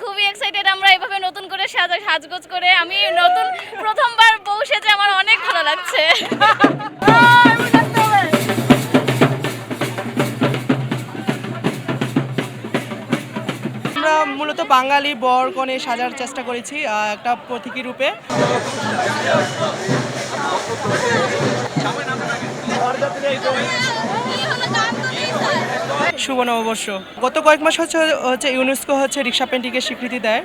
খুবই এক্সাইটেড আমরা এভাবে নতুন করে সাজা, সাজগোজ করে আমি নতুন প্রথমবার বউ সেজে আমার অনেক ভালো লাগছে। আমরা মূলত বাঙালি বর কনে সাজার চেষ্টা করেছি একটা প্রতীকী রূপে। শুভ নববর্ষ। গত কয়েক মাস হচ্ছে হচ্ছে ইউনেস্কো হচ্ছে রিক্সা পেন্টিংয়ের স্বীকৃতি দেয়।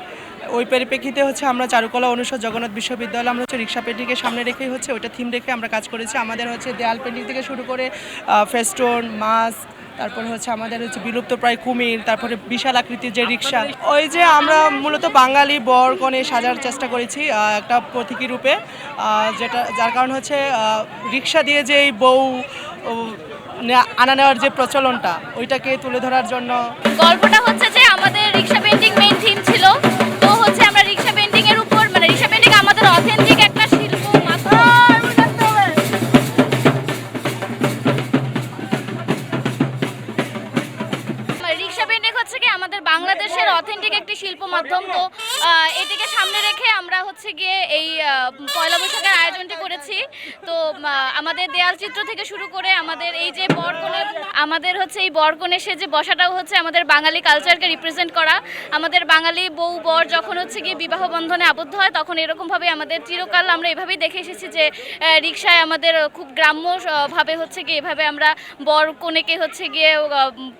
ওই পরিপ্রেক্ষিতে হচ্ছে আমরা চারুকলা অনুষদ জগন্নাথ বিশ্ববিদ্যালয়, আমরা হচ্ছে রিক্সা পেন্টিংকে সামনে রেখেই হচ্ছে ওইটা থিম রেখে আমরা কাজ করেছি। আমাদের হচ্ছে দেয়াল পেন্টিং থেকে শুরু করে ফেস্টোন মাস্ক তারপরে হচ্ছে আমাদের হচ্ছে বিলুপ্ত প্রায় কুমির, তারপরে বিশাল আকৃতির যে রিক্সা। ওই যে আমরা মূলত বাঙালি বর, কনে সাজার চেষ্টা করেছি একটা প্রতীকী রূপে যেটা, যার কারণ হচ্ছে রিক্সা দিয়ে যে এই বউ আনা নেওয়ার যে প্রচলনটা, ওইটাকে তুলে ধরার জন্য গল্পটা হচ্ছে যে আমাদের রিক্সা পেন্টিং মেইন থিম ছিল। তো হচ্ছে আমরা রিক্সা পেন্টিং এর উপর মানে রিক্সা পেন্টিং আমাদের অথেন্টিক একটা শিল্প রিক্সা পেন্টিং হচ্ছে কি আমাদের বাংলাদেশের অথেন্টিক একটি শিল্প মাধ্যম। তো এটিকে সামনে রেখে আমরা হচ্ছে গিয়ে এই পয়লা আয়োজনটি করেছি। তো আমাদের দেয়াল চিত্র থেকে শুরু করে আমাদের এই যে বরকনে আমাদের হচ্ছে এই বরকনে সে যে বসাটাও হচ্ছে আমাদের বাঙালি কালচারকে রিপ্রেজেন্ট করা। আমাদের বাঙালি বউ বর যখন হচ্ছে গিয়ে বিবাহ বন্ধনে আবদ্ধ হয় তখন এরকমভাবে আমাদের চিরকাল আমরা এভাবেই দেখে এসেছি যে রিক্সায় আমাদের খুব গ্রাম্য আহ, ভাবে হচ্ছে গিয়ে এভাবে আমরা বর কনেকে হচ্ছে গিয়ে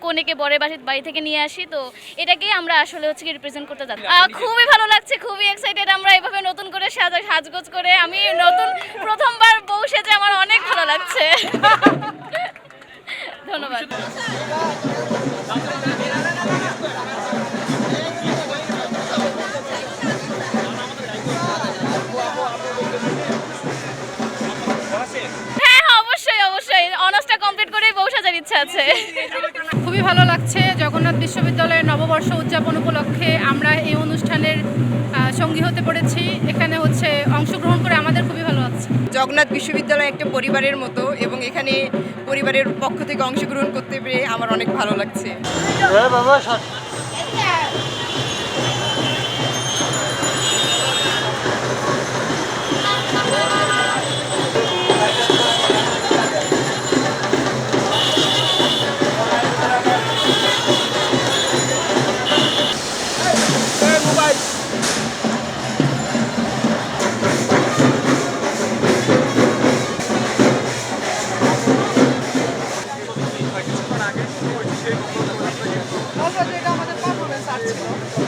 কনেকে বরের বাড়ি বাড়ি থেকে নিয়ে আসি। তো এটাকেই আমরা আসলে হচ্ছে গিয়ে রিপ্রেজেন্ট করতে যাচ্ছি। খুবই ভালো লাগছে খুবই এক্সাইটেড আমরা এভাবে নতুন করে সাজা সাজগোজ করে আমি নতুন প্রথমবার বউ সেজে আমার অনেক ভালো লাগছে। ধন্যবাদ। হ্যাঁ হ্যাঁ অনার্সটা কমপ্লিট ইচ্ছা আছে। খুবই ভালো লাগছে জগন্নাথ বিশ্ববিদ্যালয়ের নববর্ষ উদযাপন উপলক্ষে আমরা এই অনুষ্ঠানের সঙ্গী হতে পেরেছি। এখানে হচ্ছে অংশগ্রহণ করে আমাদের জগন্নাথ বিশ্ববিদ্যালয় একটা পরিবারের মতো এবং এখানে পরিবারের পক্ষ থেকে অংশগ্রহণ করতে পেরে আমার অনেক ভালো লাগছে। এটা আমাদের পারফরমেন্স আর্ট ছিল।